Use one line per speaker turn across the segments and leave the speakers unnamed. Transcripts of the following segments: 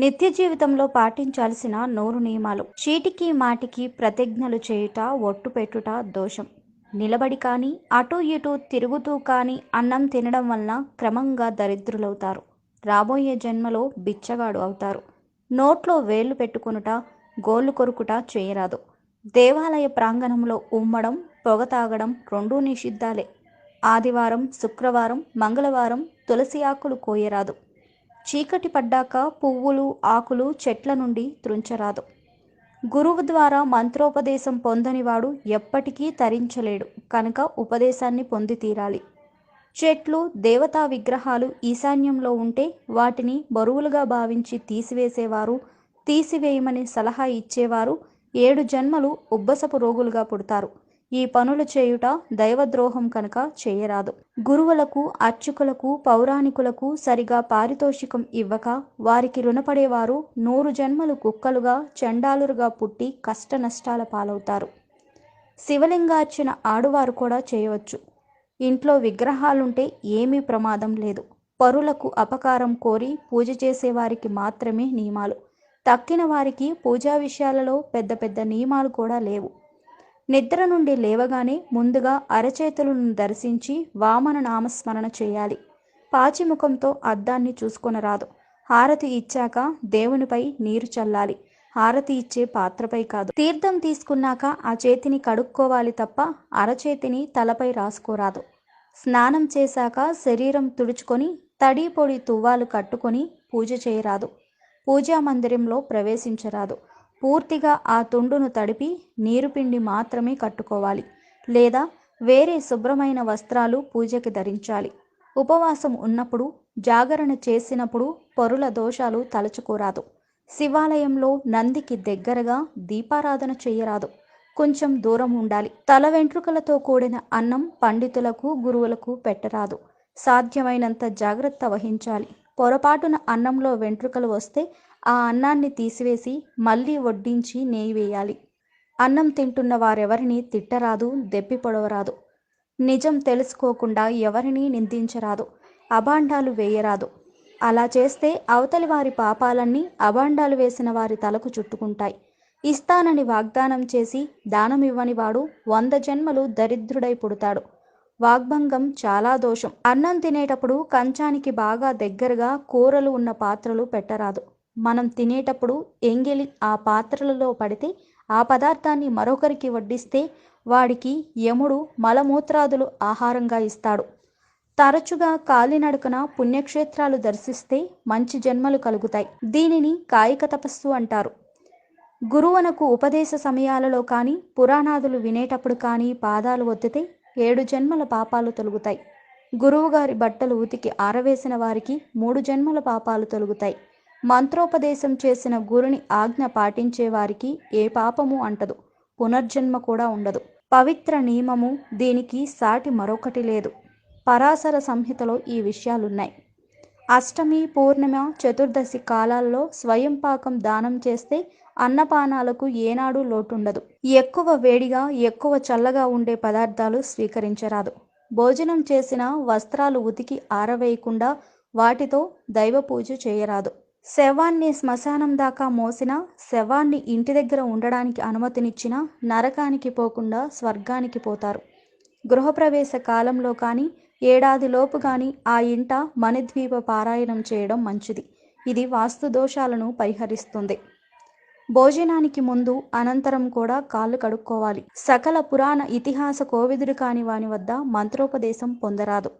నిత్య జీవితంలో పాటించాల్సిన నూరు నియమాలు. చీటికి మాటికి ప్రతిజ్ఞలు చేయుట ఒట్టు పెట్టుట దోషం. నిలబడి కానీ అటు ఇటు తిరుగుతూ కానీ అన్నం తినడం వలన క్రమంగా దరిద్రులవుతారు. రాబోయే జన్మలో బిచ్చగాడు అవుతారు. నోట్లో వేళ్ళు పెట్టుకునుట గోళ్ళు కొరుకుట చేయరాదు. దేవాలయ ప్రాంగణంలో ఉమ్మడం పొగ తాగడం రెండూ నిషిద్ధాలే. ఆదివారం శుక్రవారం మంగళవారం తులసి ఆకులు కోయరాదు. చీకటి పడ్డాక పువ్వులు ఆకులు చెట్ల నుండి త్రుంచరాదు గురువు ద్వారా మంత్రోపదేశం పొందనివాడు ఎప్పటికీ తరించలేడు. కనుక ఉపదేశాన్ని పొంది తీరాలి. చెట్లు దేవతా విగ్రహాలు ఈశాన్యంలో ఉంటే వాటిని బరువులుగా భావించి తీసివేసేవారు తీసివేయమని సలహా ఇచ్చేవారు ఏడు జన్మలు ఉబ్బసపు రోగులుగా పుడతారు. ఈ పనులు చేయుట దైవద్రోహం కనుక చేయరాదు. గురువులకు అర్చకులకు పౌరాణికులకు సరిగా పారితోషికం ఇవ్వక వారికి రుణపడేవారు నూరు జన్మలు కుక్కలుగా చండాలురుగా పుట్టి కష్ట నష్టాల పాలవుతారు. శివలింగార్చన ఆడువారు కూడా చేయవచ్చు. ఇంట్లో విగ్రహాలుంటే ఏమీ ప్రమాదం లేదు. పరులకు అపకారం కోరి పూజ చేసేవారికి మాత్రమే నియమాలు. తక్కిన వారికి పూజా విషయాలలో పెద్ద పెద్ద నియమాలు కూడా లేవు. నిద్ర నుండి లేవగానే ముందుగా అరచేతులను దర్శించి వామన నామస్మరణ చేయాలి. పాచిముఖంతో అద్దాన్ని చూసుకొనరాదు హారతి ఇచ్చాక దేవునిపై నీరు చల్లాలి. హారతి ఇచ్చే పాత్రపై కాదు. తీర్థం తీసుకున్నాక ఆ చేతిని కడుక్కోవాలి తప్ప అరచేతిని తలపై రాసుకోరాదు. స్నానం చేశాక శరీరం తుడుచుకొని తడి పొడి తువ్వాలు కట్టుకొని పూజ చేయరాదు. పూజా మందిరంలో ప్రవేశించరాదు. పూర్తిగా ఆ తుండును తడిపి నీరు పిండి మాత్రమే కట్టుకోవాలి లేదా వేరే శుభ్రమైన వస్త్రాలు పూజకి ధరించాలి. ఉపవాసం ఉన్నప్పుడు జాగరణ చేసినప్పుడు పరుల దోషాలు తలచుకోరాదు. శివాలయంలో నందికి దగ్గరగా దీపారాధన చేయరాదు. కొంచెం దూరం ఉండాలి. తల వెంట్రుకలతో కూడిన అన్నం పండితులకు గురువులకు పెట్టరాదు. సాధ్యమైనంత జాగ్రత్త వహించాలి. పొరపాటున అన్నంలో వెంట్రుకలు వస్తే ఆ అన్నాన్ని తీసివేసి మళ్ళీ వడ్డించి నెయ్యి వేయాలి. అన్నం తింటున్న వారెవరిని తిట్టరాదు దెప్పి పొడవరాదు. నిజం తెలుసుకోకుండా ఎవరిని నిందించరాదు అభాండాలు వేయరాదు. అలా చేస్తే అవతలి వారి పాపాలన్నీ అభాండాలు వేసిన వారి తలకు చుట్టుకుంటాయి. ఇస్తానని వాగ్దానం చేసి దానమివ్వని వాడు వంద జన్మలు దరిద్రుడై పుడతాడు. వాగ్భంగం చాలా దోషం. అన్నం తినేటప్పుడు కంచానికి బాగా దగ్గరగా కూరలు ఉన్న పాత్రలు పెట్టరాదు. మనం తినేటప్పుడు ఎంగిలి ఆ పాత్రలలో పడితే ఆ పదార్థాన్ని మరొకరికి వడ్డిస్తే వాడికి యముడు మలమూత్రాదులు ఆహారంగా ఇస్తాడు. తరచుగా కాలినడకన పుణ్యక్షేత్రాలు దర్శిస్తే మంచి జన్మలు కలుగుతాయి. దీనిని కాయిక తపస్సు అంటారు. గురువునకు ఉపదేశ సమయాలలో కానీ పురాణాదులు వినేటప్పుడు కానీ పాదాలు ఒత్తితే ఏడు జన్మల పాపాలు తొలుగుతాయి. గురువుగారి బట్టలు ఉతికి ఆరవేసిన వారికి మూడు జన్మల పాపాలు తొలుగుతాయి. మంత్రోపదేశం చేసిన గురుని ఆజ్ఞ పాటించే వారికి ఏ పాపము అంటదు. పునర్జన్మ కూడా ఉండదు. పవిత్ర నియమము దీనికి సాటి మరొకటి లేదు. పరాశర సంహితలో ఈ విషయాలున్నాయి. అష్టమి పూర్ణిమ చతుర్దశి కాలాల్లో స్వయం పాకం దానం చేస్తే అన్నపానాలకు ఏనాడు లోటుండదు. ఎక్కువ వేడిగా ఎక్కువ చల్లగా ఉండే పదార్థాలు స్వీకరించరాదు. భోజనం చేసిన వస్త్రాలు ఉతికి ఆరవేయకుండా వాటితో దైవ పూజ చేయరాదు. శవాన్ని శ్మశానం దాకా మోసిన శవాన్ని ఇంటి దగ్గర ఉండడానికి అనుమతినిచ్చిన నరకానికి పోకుండా స్వర్గానికి పోతారు. గృహప్రవేశ కాలంలో కానీ ఏడాదిలోపు కానీ ఆ ఇంట మణిద్వీప పారాయణం చేయడం మంచిది. ఇది వాస్తు దోషాలను పరిహరిస్తుంది. భోజనానికి ముందు అనంతరం కూడా కాళ్ళు కడుక్కోవాలి. సకల పురాణ ఇతిహాస కోవిదుడు కాని వాని వద్ద మంత్రోపదేశం పొందరాదు.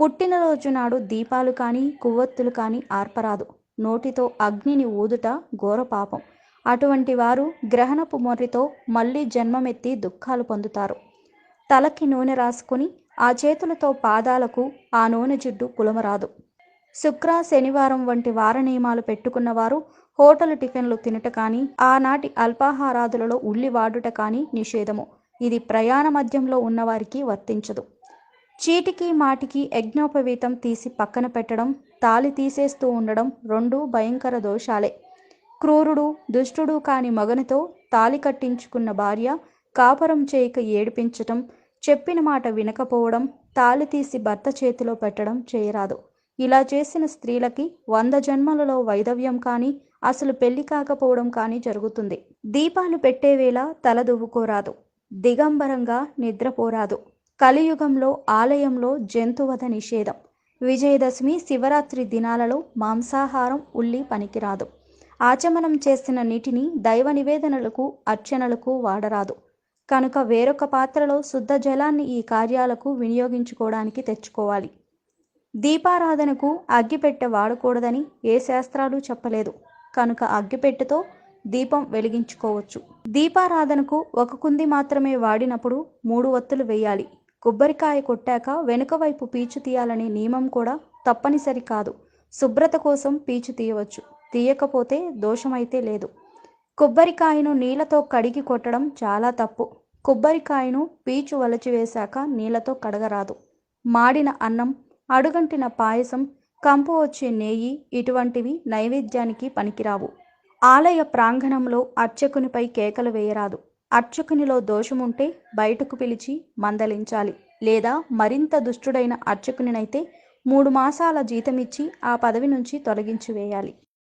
పుట్టినరోజు నాడు దీపాలు కానీ కువ్వొత్తులు కానీ ఆర్పరాదు. నోటితో అగ్నిని ఊదుట ఘోర పాపం. అటువంటి వారు గ్రహణపు మొర్రితో మళ్ళీ జన్మమెత్తి దుఃఖాలు పొందుతారు. తలకి నూనె రాసుకుని ఆ చేతులతో పాదాలకు ఆ నూనె జిడ్డు కులమరాదు. శుక్ర శనివారం వంటి వార నియమాలు పెట్టుకున్నవారు హోటల్ టిఫిన్లు తినట కానీ ఆనాటి అల్పాహారాదులలో ఉల్లి వాడుట కానీ నిషేధము. ఇది ప్రయాణ మధ్యంలో ఉన్నవారికి వర్తించదు. చీటికి మాటికి యజ్ఞోపవీతం తీసి పక్కన పెట్టడం తాలి తీసేస్తూ ఉండడం రెండు భయంకర దోషాలే. క్రూరుడు దుష్టుడు కాని మగనితో తాలి కట్టించుకున్న భార్య కాపురం చేయక ఏడిపించటం చెప్పిన మాట వినకపోవడం తాళి తీసి భర్త చేతిలో పెట్టడం చేయరాదు. ఇలా చేసిన స్త్రీలకి వంద జన్మలలో వైదవ్యం కానీ అసలు పెళ్ళి కాకపోవడం కానీ జరుగుతుంది. దీపాలు పెట్టేవేళ తల దువ్వుకోరాదు. దిగంబరంగా నిద్రపోరాదు. కలియుగంలో ఆలయంలో జంతువధ నిషేధం. విజయదశమి శివరాత్రి దినాలలో మాంసాహారం ఉల్లి పనికిరాదు. ఆచమనం చేసిన నీటిని దైవ నివేదనలకు అర్చనలకు వాడరాదు. కనుక వేరొక పాత్రలో శుద్ధ జలాన్ని ఈ కార్యాలకు వినియోగించుకోవడానికి తెచ్చుకోవాలి. దీపారాధనకు అగ్గిపెట్టె వాడకూడదని ఏ శాస్త్రాలు చెప్పలేదు. కనుక అగ్గిపెట్టెతో దీపం వెలిగించుకోవచ్చు. దీపారాధనకు ఒక కుంది మాత్రమే వాడినప్పుడు మూడు వత్తులు వేయాలి. కొబ్బరికాయ కొట్టాక వెనుక వైపు పీచు తీయాలనే నియమం కూడా తప్పనిసరి కాదు. శుభ్రత కోసం పీచు తీయవచ్చు. తీయకపోతే దోషమైతే లేదు. కొబ్బరికాయను నీళ్ళతో కడిగి కొట్టడం చాలా తప్పు. కొబ్బరికాయను పీచు వలచివేశాక నీళ్ళతో కడగరాదు. మాడిన అన్నం అడుగంటిన పాయసం కంపు వచ్చే నెయ్యి ఇటువంటివి నైవేద్యానికి పనికిరావు. ఆలయ ప్రాంగణంలో అర్చకునిపై కేకలు వేయరాదు. అర్చకునిలో దోషముంటే బయటకు పిలిచి మందలించాలి. లేదా మరింత దుష్టుడైన అర్చకునినైతే మూడు మాసాల జీతమిచ్చి ఆ పదవి నుంచి తొలగించి వేయాలి.